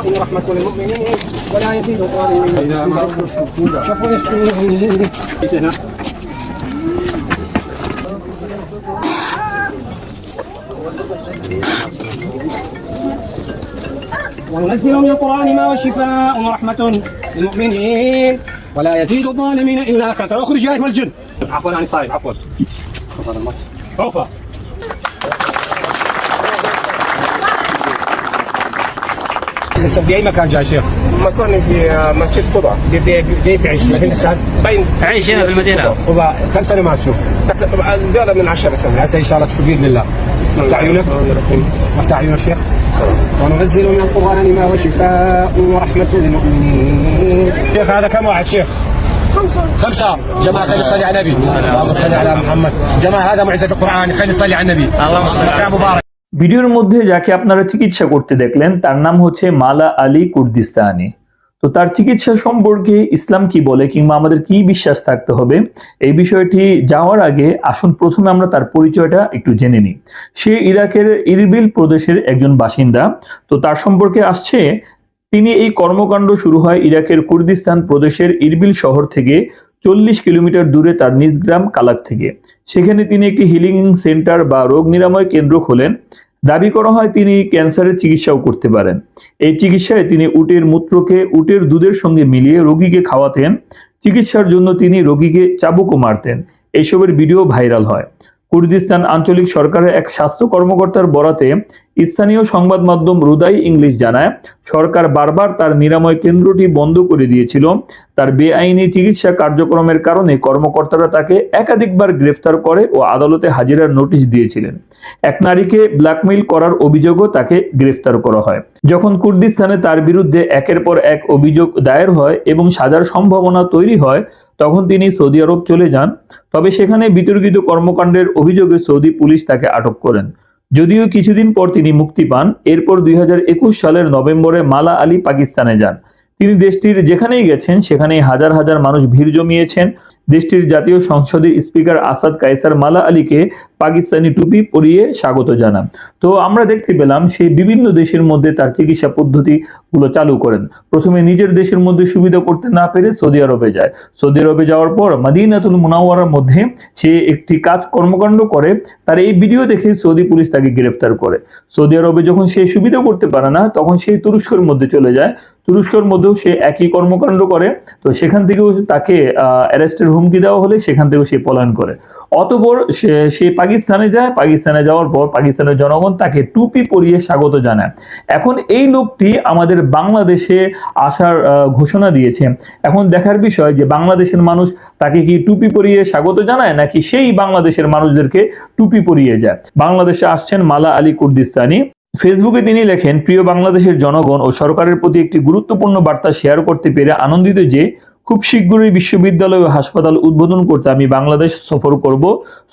ورحمة للمؤمنين ولا يزيد الظالمين. إلا شوفوا يشفي هنا؟ وننزل من القرآن ما هو شفاء ورحمة للمؤمنين. ولا يزيد الظالمين إلا خسارة. أخرج يا الجن عفوا عن الصائم عفوا. عفوا. لسه بأي مكان جاي شيخ؟ مكاني في مسجد قباء بدي تعيش الهندستان بين. عايش هنا في المدينة. وبا كم سنة ما تشوف؟ زيادة من عشر سنوات هسه إن شاء الله تشوف بإذن الله. افتح عيونك افتح عيونك شيخ؟ وننزل من القرآن ما هو شفاء ورحمة للمؤمنين. شيخ هذا كم واحد شيخ؟ خمسة. خمسة. جماعة خلينا نصلي على النبي. اللهم صل على محمد. جماعة هذا معجزة القرآن. خلينا نصلي على النبي. اللهم صل على يا مبارك. ভিডিওর মধ্যে যাকে আপনারা চিকিৎসা করতে দেখলেন, তার নাম হচ্ছে মালা আলী কুর্দিস্তানি। তো তার চিকিৎসা সম্পর্কে ইসলাম কি বলে কিংবা আমাদের কি বিশ্বাস থাকতে হবে, এই বিষয়টি যাওয়ার আগে আসুন প্রথমে আমরা তার পরিচয়টা একটু জেনে নিই। সে ইরাকের ইরবিল প্রদেশের একজন বাসিন্দা। তো তার সম্পর্কে আসছে, তিনি এই কর্মকাণ্ড শুরু হয় ইরাকের কুর্দিস্তান প্রদেশের ইরবিল শহর থেকে চল্লিশ কিলোমিটার দূরে তার নিজ গ্রাম কালাক থেকে। সেখানে তিনি একটি হিলিং সেন্টার বা রোগ নিরাময় কেন্দ্র খোলেন। দাবি করা হয় তিনি ক্যান্সারের চিকিৎসাও করতে পারেন। এই চিকিৎসায় তিনি উটের মূত্রকে উটের দুধের সঙ্গে মিলিয়ে রোগীকে খাওয়াতেন। চিকিৎসার জন্য তিনি রোগীকে চাবুকও মারতেন। এইসবের ভিডিও ভাইরাল হয়। কুর্দিস্তান আঞ্চলিক সরকারের এক স্বাস্থ্য কর্মকর্তার বরাতে স্থানীয় সংবাদ মাধ্যম রুদাই ইংলিশ জানায়, সরকার বারবার তার নিরাময় কেন্দ্রটি বন্ধ করে দিয়েছিল। তার বেআইনি চিকিৎসা কার্যক্রমের কারণে কর্মকর্তারা তাকে একাধিকবার গ্রেফতার করে ও আদালতে হাজিরার নোটিশ দিয়েছিলেন। এক নারীকে ব্ল্যাকমেইল করার অভিযোগও তাকে গ্রেফতার করা হয়। যখন কুর্দিস্তানে তার বিরুদ্ধে একের পর এক অভিযোগ দায়ের হয় এবং সাজার সম্ভাবনা তৈরি হয়, তখন তিনি সৌদি আরব চলে যান। তবে সেখানে বিতর্কিত কর্মকাণ্ডের অভিযোগে সৌদি পুলিশ তাকে আটক করেন। যদিও কিছুদিন পর তিনি মুক্তি পান, এরপর দুই হাজার একুশ সালের নভেম্বরে মালা আলী পাকিস্তানে যান। তিনি দেশটির যেখানেই গেছেন, সেখানেই হাজার হাজার মানুষ ভিড় জমিয়েছেন। দেশটির জাতীয় সংসদের স্পিকার আসাদ কাইসার মালা আলীকে পাকিস্তানি টুপি পরিয়ে স্বাগত জানান। তো আমরা দেখতে পেলাম সে বিভিন্ন দেশের মধ্যে তার চিকিৎসা পদ্ধতিগুলো চালু করেন। প্রথমে নিজের দেশের মধ্যে সুবিধা করতে না পেরে সৌদি আরবে যায়। সৌদি আরবে যাওয়ার পর মাদিনাতুল মুনাওয়ারার মধ্যে সে একটি কাজ কর্মকাণ্ড করে। তার এই ভিডিও দেখে সৌদি পুলিশ তাকে গ্রেফতার করে। সৌদি আরবে যখন সে সুবিধা করতে পারে না, তখন সে তুরস্কের মধ্যে চলে যায়। তুরস্কের মধ্যেও সে একই কর্মকাণ্ড করে। তো সেখান থেকেও তাকে অ্যারেস্টের হুমকি দেওয়া হলে সেখান থেকেও সে পলায়ন করে। অতপর সে পাকিস্তানে যায়, পাকিস্তানে যাওয়ার পর পাকিস্তানের জনগণ তাকে টুপি পরিয়ে স্বাগত জানায়। এখন এই লোকটি আমাদের বাংলাদেশে আসার ঘোষণা দিয়েছে। এখন দেখার বিষয় যে বাংলাদেশের মানুষ তাকে কি টুপি পরিয়ে স্বাগত জানায়, নাকি সেই বাংলাদেশের মানুষদেরকে টুপি পরিয়ে যায়? বাংলাদেশে আসছেন মালা আলী কুর্দিস্তানি। ফেসবুকে তিনি লেখেন, প্রিয় বাংলাদেশের জনগণ ও সরকারের প্রতি একটি গুরুত্বপূর্ণ বার্তা শেয়ার করতে পেরে আনন্দিত যে খুব শীঘ্রই বিশ্ববিদ্যালয় ও হাসপাতাল উদ্বোধন করতে আমি বাংলাদেশ সফর করব।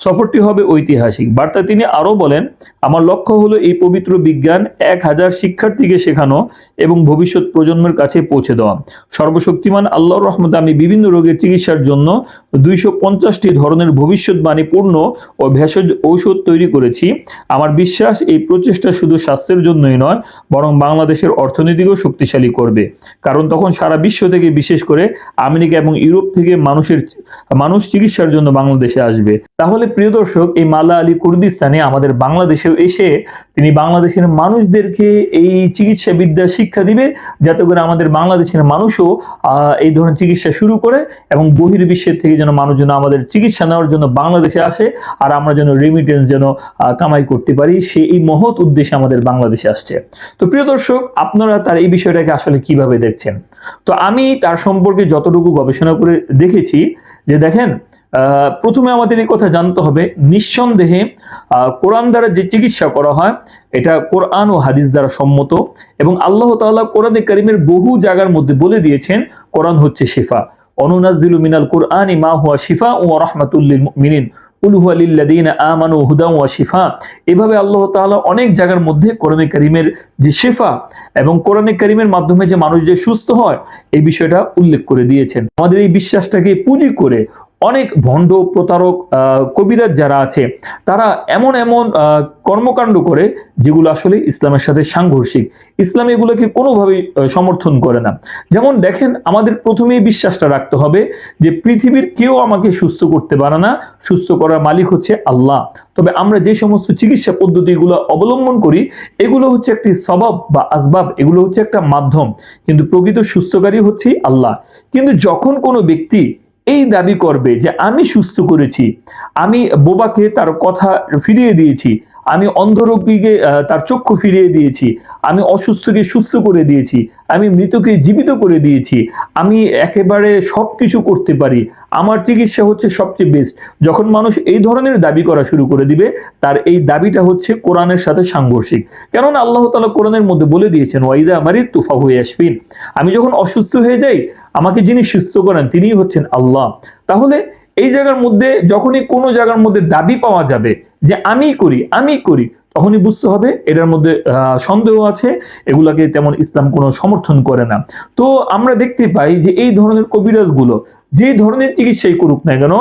সফরটি হবে ঐতিহাসিক। বার্তা তিনি আরও বলেন, আমার লক্ষ্য হলো এই পবিত্র বিজ্ঞান এক হাজার শিক্ষার্থীকে শেখানো এবং ভবিষ্যৎ প্রজন্মের কাছে পৌঁছে দেওয়া। সর্বশক্তিমান আল্লাহর রহমতে আমি বিভিন্ন রোগের চিকিৎসার জন্য দুইশো ধরনের ভবিষ্যৎবাণী পূর্ণ ও ভেষজ ঔষধ তৈরি করেছি। আমার বিশ্বাস, এই প্রচেষ্টা শুধু স্বাস্থ্যের জন্যই নয়, বরং বাংলাদেশের অর্থনীতিকেও শক্তিশালী করবে। কারণ তখন সারা বিশ্ব থেকে, বিশেষ করে আমেরিকা এবং ইউরোপ থেকে মানুষের মানুষ চিকিৎসার জন্য বাংলাদেশে আসবে। তাহলে প্রিয় দর্শক, এই মালা আলী কুর্দিস্তানে আমাদের বাংলাদেশেও এসে তিনি বাংলাদেশের মানুষদেরকে এই চিকিৎসা বিদ্যা শিক্ষা দিবে, যাতে করে আমাদের বাংলাদেশের মানুষও এই ধরনের চিকিৎসা শুরু করে এবং বহির্বিশ্বের থেকে যেন মানুষ যেন আমাদের চিকিৎসা নেওয়ার জন্য বাংলাদেশে আসে আর আমরা যেন রেমিটেন্স যেন কামাই করতে পারি, সে এই মহৎ উদ্দেশ্যে আমাদের বাংলাদেশে আসছে। তো প্রিয় দর্শক, আপনারা তার এই বিষয়টাকে আসলে কীভাবে দেখছেন? তো আমি তার সম্পর্কে যতটুকু গবেষণা করে দেখেছি যে দেখেন প্রথমে আমাদের এই কথা জানতে হবে, নিঃসন্দেহে কোরআন দ্বারা যে চিকিৎসা করা হয়, এটা কোরআন ও হাদিস দ্বারা সম্মত এবং আল্লাহ তাআলা কোরআনে কারিমের বহু জায়গার মধ্যে বলে দিয়েছেন, কোরআন হচ্ছে শিফা। অনুনাজ্জিলু মিনাল কোরআনি মা হুয়া শিফা ও রাহমাতুল্লিল মুমিনিন। কুল হুয়া লিল্লাযীনা আমানু হুদাও ওয়া এভাবে আল্লাহ তাআলা অনেক জায়গার মধ্যে কোরআনে কারিমের যে শেফা এবং কোরআনে কারিমের মাধ্যমে যে মানুষ যে সুস্থ হয়, এই বিষয়টা উল্লেখ করে দিয়েছেন। আমাদের এই বিশ্বাসটাকে পুঁজি করে অনেক ভণ্ড প্রতারক কবিরাজ যারা আছে, তারা এমন এমন কর্মকাণ্ড করে যেগুলো আসলে ইসলামের সাথে সাংঘর্ষিক। ইসলাম এগুলোকে কোনোভাবেই সমর্থন করে না। যেমন দেখেন, আমাদের প্রথমেই বিশ্বাসটা রাখতে হবে যে পৃথিবীর কেউ আমাকে সুস্থ করতে পারে না, সুস্থ করার মালিক হচ্ছে আল্লাহ। তবে আমরা যে সমস্ত চিকিৎসা পদ্ধতিগুলো অবলম্বন করি, এগুলো হচ্ছে একটি সবাব বা আসবাব, এগুলো হচ্ছে একটা মাধ্যম। কিন্তু প্রকৃত সুস্থকারী হচ্ছে আল্লাহ। কিন্তু যখন কোনো ব্যক্তি এই দাবি করবে যে আমি সুস্থ করেছি, আমি বোবাকে তার কথা ফিরিয়ে দিয়েছি, আমি অন্ধ রোগীকে তার চক্ষু ফিরিয়ে দিয়েছি, আমি অসুস্থকে সুস্থ করে দিয়েছি, আমি মৃতকে জীবিত করে দিয়েছি, আমি একেবারে সব কিছু করতে পারি, আমার চিকিৎসা হচ্ছে সবচেয়ে বেস্ট যখন মানুষ এই ধরনের দাবি করা শুরু করে দিবে, তার এই দাবিটা হচ্ছে কোরআনের সাথে সাংঘর্ষিক। কেননা আল্লাহ তালা কোরআনের মধ্যে বলে দিয়েছেন, ওয়াইদা আমারই তুফা হয়ে আসবিন আমি যখন অসুস্থ হয়ে যাই আমাকে যিনি সুস্থ করেন তিনি হচ্ছেন আল্লাহ। তাহলে এই জায়গার মধ্যে যখনই কোনো জায়গার মধ্যে দাবি পাওয়া যাবে যে আমি করি আমি করি, তখনই বুঝতে হবে এটার মধ্যে সন্দেহ আছে, এগুলাকে তেমন ইসলাম কোনো সমর্থন করে না। তো আমরা দেখতে পাই যে এই ধরনের কবিরাজগুলো যে ধরনের চিকিৎসাই করুক না কেন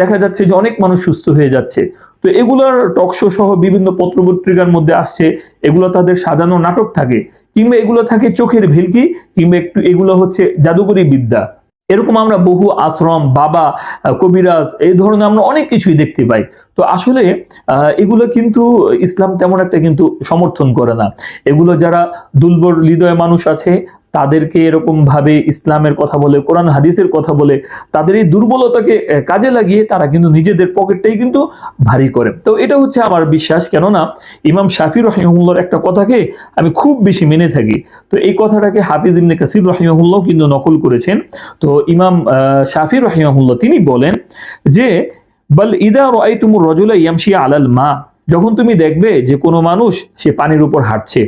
দেখা যাচ্ছে যে অনেক মানুষ সুস্থ হয়ে যাচ্ছে। তো এগুলার টকশো সহ বিভিন্ন পত্রপত্রিকার মধ্যে আসছে, এগুলো তাদের সাজানো নাটক থাকে। কিংবা এগুলো থাকে চোখের ভিলকি, কিংবা একটু এগুলো হচ্ছে জাদুকরী বিদ্যা। এরকম আমরা বহু আশ্রম, বাবা কবিরাজ, এই ধরনের আমরা অনেক কিছুই দেখতে পাই। তো আসলে এগুলো কিন্তু ইসলাম তেমন একটা কিন্তু সমর্থন করে না। এগুলো যারা দুর্বল হৃদয় মানুষ আছে তাদেরকে এরকম ভাবে ইসলামের কথা বলে, কোরআন, হাদিসের কথা বলে, তাদের এই দুর্বলতাকে কাজে লাগিয়ে তারা কিন্তু নিজেদের পকেটটাই কিন্তু ভারী করে। তো এটা হচ্ছে আমার বিশ্বাস, কেননা ইমাম শাফি রহিমুল্লার একটা কথাকে আমি খুব বেশি মেনে থাকি। তো এই কথাটাকে হাফিজ ইবনে কাসির রহিমুল্লাহ কিন্তু নকল করেছেন। তো ইমাম শাফি রহিমুল্লাহ তিনি বলেন যে, বল ইদা রাইতুমুর রাজুলা ইয়ামশি আলাল মা যখন তুমি দেখবে যে কোনো মানুষ সে পানির উপর হাঁটছে।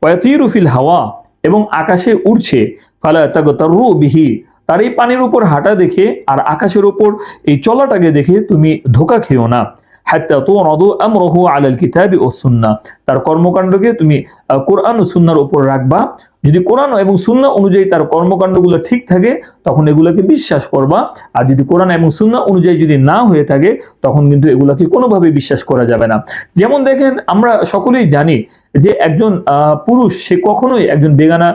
ওয়াতিরু ফিল হাওয়া এবং আকাশে উড়ছে। ফালা তাগতারু বিহি। তার এই পানির উপর হাঁটা দেখে আর আকাশের উপর এই চলাটাকে দেখে তুমি ধোকা খেও না। হাত্তা তো আলাল কিতাবি ও সুন্না তার কর্মকাণ্ডকে তুমি কোরআন ও সুন্নার উপর রাখবা। যদি কোরআন এবং সুন্নাহ অনুযায়ী তার কর্মকাণ্ডগুলো ঠিক থাকে, তখন এগুলোকে বিশ্বাস করবা। আর যদি কোরআন এবং সুন্না অনুযায়ী যদি না হয়ে থাকে, তখন কিন্তু এগুলোকে কোনোভাবে বিশ্বাস করা যাবে না। যেমন দেখেন, আমরা সকলেই জানি যে একজন পুরুষ, সে কখনোই একজন বেগানা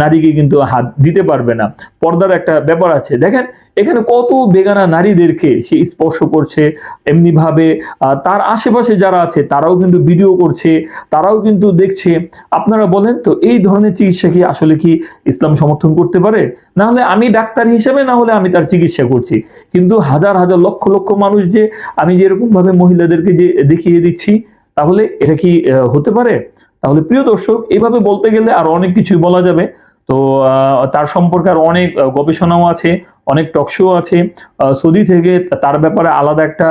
নারীকে কিন্তু হাত দিতে পারবে না। পর্দার একটা ব্যাপার আছে। দেখেন, এখানে কত বেগানা নারীদেরকে সে স্পর্শ করছে এমনি ভাবে তার আশেপাশে যারা আছে, তারাও কিন্তু ভিডিও করছে, তারাও কিন্তু দেখছে। আপনারা বলেন তো, এই ধরনের চিকিৎসা কি আসলে কি ইসলাম সমর্থন করতে পারে? না হলে আমি ডাক্তার হিসেবে, না হলে আমি তার চিকিৎসা করছি। কিন্তু হাজার হাজার, লক্ষ লক্ষ মানুষ যে আমি যেরকম ভাবে মহিলাদেরকে যে দেখিয়ে দিচ্ছি, তাহলে এটা কি হতে পারে? তাহলে প্রিয় দর্শক এইভাবে বলতে গেলে আর অনেক কিছুই বলা যাবে। তো তার সম্পর্কে আর অনেক গবেষণাও আছে, অনেক টকশো আছে। সৌদি থেকে তার ব্যাপারে আলাদা একটা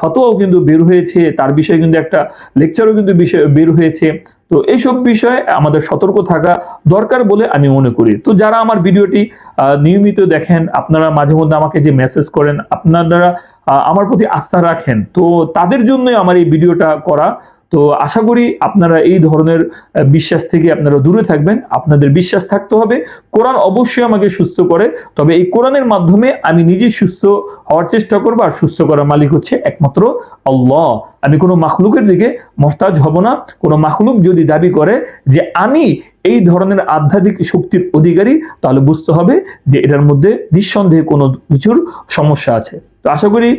ফতোয়াও কিন্তু বের হয়েছে। তার বিষয়ে কিন্তু একটা লেকচারও কিন্তু বের হয়েছে। তো এইসব বিষয়ে আমাদের সতর্ক থাকা দরকার বলে আমি মনে করি। তো যারা আমার ভিডিওটি নিয়মিত দেখেন, আপনারা মাঝে মধ্যে আমাকে যে মেসেজ করেন, আপনারা আমার প্রতি আস্থা রাখেন, তো তাদের জন্যই আমার এই ভিডিওটা করা। তো আশা করি আপনারা এই ধরনের বিশ্বাস থেকে আপনারা দূরে থাকবেন। আপনাদের বিশ্বাস থাকতে হবে। কোরআন অবশ্যই আমাকে সুস্থ করে। তবে এই কোরআনের মাধ্যমে আমি নিজে সুস্থ হওয়ার চেষ্টা করব আর সুস্থ করার মালিক হচ্ছে একমাত্র আল্লাহ। আমি কোনো মাখলুকের দিকে মহতাজ হব না। কোনো মাখলুক যদি দাবি করে যে আমি এই ধরনের আধ্যাত্মিক শক্তির অধিকারী, তাহলে বুঝতে হবে যে এটার মধ্যে নিঃসন্দেহে কোনো কিছুর সমস্যা আছে। তো আশা করি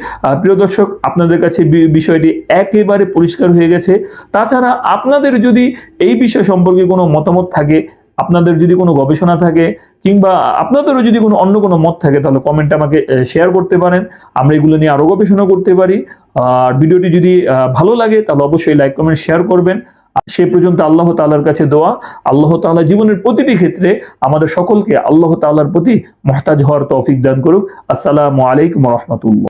প্রিয় দর্শক, আপনাদের কাছে বিষয়টি একেবারে পরিষ্কার হয়ে গেছে। তাছাড়া আপনাদের যদি এই বিষয় সম্পর্কে কোনো মতামত থাকে, আপনাদের যদি কোনো গবেষণা থাকে, কিংবা আপনাদেরও যদি কোনো অন্য কোনো মত থাকে, তাহলে কমেন্ট আমাকে শেয়ার করতে পারেন। আমরা এগুলো নিয়ে আরও গবেষণা করতে পারি। আর ভিডিওটি যদি ভালো লাগে, তাহলে অবশ্যই লাইক কমেন্ট শেয়ার করবেন। সে পর্যন্ত আল্লাহ তালার কাছে দোয়া। আল্লাহ তালা জীবনের প্রতিটি ক্ষেত্রে আমাদের সকলকে আল্লাহ তালার প্রতি মহতাজ হওয়ার তৌফিক দান করুক। আসসালামু আলাইকুম রহমতুল্লাহ।